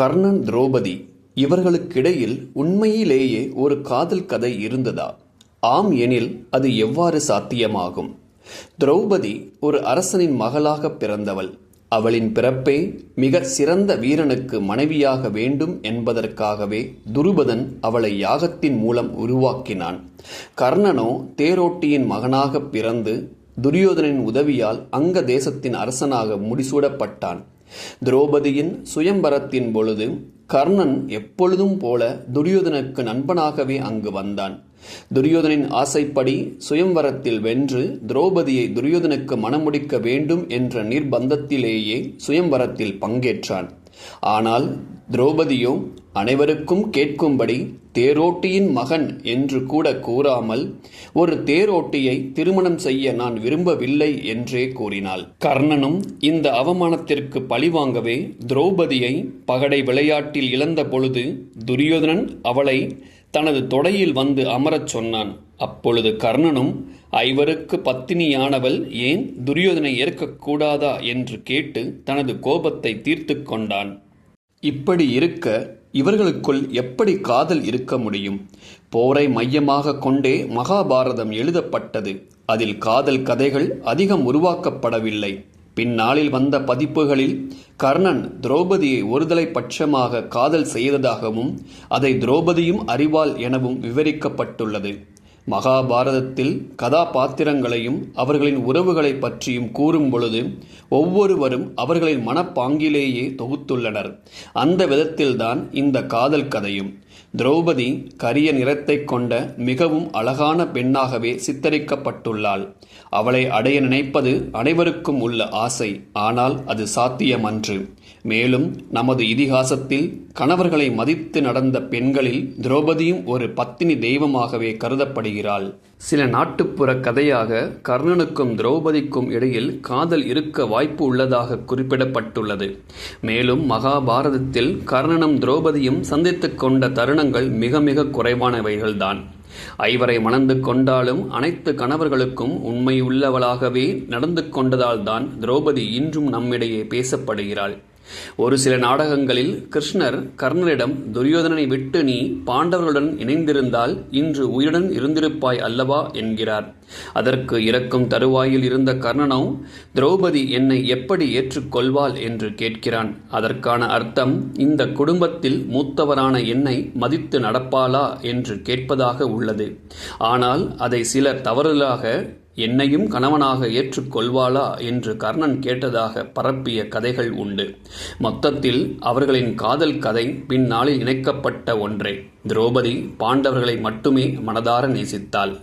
கர்ணன் திரௌபதி இவர்களுக்கிடையில் உண்மையிலேயே ஒரு காதல் கதை இருந்ததா? ஆம் எனில் அது எவ்வாறு சாத்தியமாகும்? திரௌபதி ஒரு அரசனின் மகளாக பிறந்தவள். அவளின் பிறப்பே மிக சிறந்த வீரனுக்கு மனைவியாக வேண்டும் என்பதற்காகவே துருபதன் அவளை யாகத்தின் மூலம் உருவாக்கினான். கர்ணனோ தேரோட்டியின் மகனாக பிறந்து துரியோதனின் உதவியால் அங்க தேசத்தின் அரசனாக முடிசூடப்பட்டான். திரௌபதியின் சுயம்பரத்தின் பொழுது கர்ணன் எப்பொழுதும் போல துரியோதனுக்கு நண்பனாகவே அங்கு வந்தான். துரியோதனின் ஆசைப்படி சுயம்வரத்தில் வென்று திரௌபதியை துரியோதனுக்கு மணமுடிக்க வேண்டும் என்ற நிர்பந்தத்திலேயே சுயம்வரத்தில் பங்கேற்றான். ஆனால் திரௌபதியோ அனைவருக்கும் கேட்கும்படி தேரோட்டியின் மகன் என்று கூட கூறாமல் ஒரு தேரோட்டியை திருமணம் செய்ய நான் விரும்பவில்லை என்றே கூறினாள். கர்ணனும் இந்த அவமானத்திற்கு பழிவாங்கவே திரௌபதியை பகடை விளையாட்டில் இழந்த பொழுது துரியோதனன் அவளை தனது தொடையில் வந்து அமரச் சொன்னான். அப்பொழுது கர்ணனும் ஐவருக்கு பத்தினியானவள் ஏன் துரியோதனை ஏற்கக்கூடாதா என்று கேட்டு தனது கோபத்தை தீர்த்து கொண்டான். இப்படி இருக்க இவர்களுக்குள் எப்படி காதல் இருக்க முடியும்? போரை மையமாக கொண்டே மகாபாரதம் எழுதப்பட்டது. அதில் காதல் கதைகள் அதிகம் உருவாக்கப்படவில்லை. பின்னாளில் வந்த பதிப்புகளில் கர்ணன் திரௌபதியை ஒருதலை பட்சமாக காதல் செய்ததாகவும் அதை திரௌபதியும் அறிவாள் எனவும் விவரிக்கப்பட்டுள்ளது. மகாபாரதத்தில் கதாபாத்திரங்களையும் அவர்களின் உறவுகளை பற்றியும் கூறும் பொழுது ஒவ்வொருவரும் அவர்களின் மனப்பாங்கிலேயே தொகுத்துள்ளனர். அந்த விதத்தில்தான் இந்த காதல் கதையும். திரௌபதி கரிய நிறத்தைக் கொண்ட மிகவும் அழகான பெண்ணாகவே சித்தரிக்கப்பட்டுள்ளாள். அவளை அடைய நினைப்பது அனைவருக்கும் உள்ள ஆசை ஆனால் அது சாத்தியமன்று. மேலும் நமது இதிகாசத்தில் கணவர்களை மதித்து நடந்த பெண்களில் திரௌபதியும் ஒரு பத்தினி தெய்வமாகவே கருதப்படுகிறது கருதப்படுகிறாள் சில நாட்டுப்புற கதையாக கர்ணனுக்கும் திரௌபதிக்கும் இடையில் காதல் இருக்க வாய்ப்பு உள்ளதாக குறிப்பிடப்பட்டுள்ளது. மேலும் மகாபாரதத்தில் கர்ணனும் திரௌபதியும் சந்தித்துக் கொண்ட தருணங்கள் மிக மிக குறைவானவைகள்தான். ஐவரை மணந்து கொண்டாலும் அனைத்து கணவர்களுக்கும் உண்மையுள்ளவளாகவே நடந்து கொண்டதால்தான் திரௌபதி இன்றும் நம்மிடையே பேசப்படுகிறாள். ஒரு சில நாடகங்களில் கிருஷ்ணர் கர்ணரிடம் துரியோதனனை விட்டு நீ பாண்டவர்களுடன் இணைந்திருந்தால் இன்று உயிருடன் இருந்திருப்பாய் அல்லவா என்கிறார். அதற்கு இறக்கும் தருவாயில் இருந்த கர்ணனோ திரௌபதி என்னை எப்படி ஏற்றுக்கொள்வாள்? என்று கேட்கிறான். அதற்கான அர்த்தம் இந்த குடும்பத்தில் மூத்தவரான என்னை மதித்து நடப்பாளா? என்று கேட்பதாக உள்ளது. ஆனால் அதை சிலர் தவறுதலாக என்னையும் கணவனாக ஏற்றுக்கொள்வாளா என்று கர்ணன் கேட்டதாக பரப்பிய கதைகள் உண்டு. மொத்தத்தில் அவர்களின் காதல் கதை பின்னாளில் இணைக்கப்பட்ட ஒன்றே. திரௌபதி பாண்டவர்களை மட்டுமே மனதார நேசித்தாள்.